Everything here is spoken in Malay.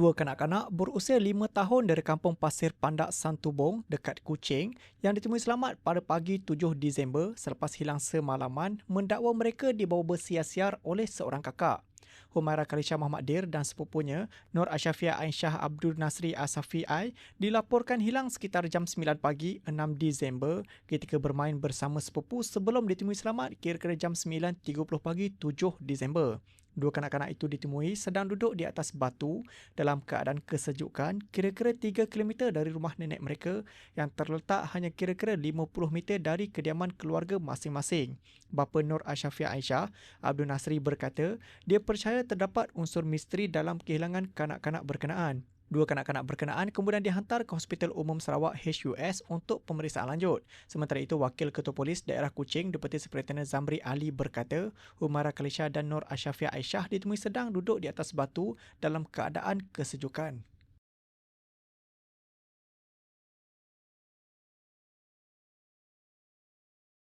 Dua kanak-kanak berusia lima tahun dari kampung Pasir Pandak Santubong dekat Kuching yang ditemui selamat pada pagi 7 Disember selepas hilang semalaman mendakwa mereka dibawa bersiar-siar oleh seorang kakak. Humaira Kalisha Muhammad Dir dan sepupunya Nur Ashafia Aisyah Abdul Nasri Asafi Ai dilaporkan hilang sekitar jam 9 pagi 6 Disember ketika bermain bersama sepupu sebelum ditemui selamat kira-kira jam 9.30 pagi 7 Disember. Dua kanak-kanak itu ditemui sedang duduk di atas batu dalam keadaan kesejukan kira-kira 3 km dari rumah nenek mereka yang terletak hanya kira-kira 50 meter dari kediaman keluarga masing-masing. Bapa Nur Ashafia Aisyah, Abdul Nasri berkata, dia percaya terdapat unsur misteri dalam kehilangan kanak-kanak berkenaan. Dua kanak-kanak berkenaan kemudian dihantar ke Hospital Umum Sarawak HUS untuk pemeriksaan lanjut. Sementara itu, Wakil Ketua Polis Daerah Kuching, Deputi Superintendent Zamri Ali berkata, Humara Kalisha dan Nur Ashafia Aisyah ditemui sedang duduk di atas batu dalam keadaan kesejukan.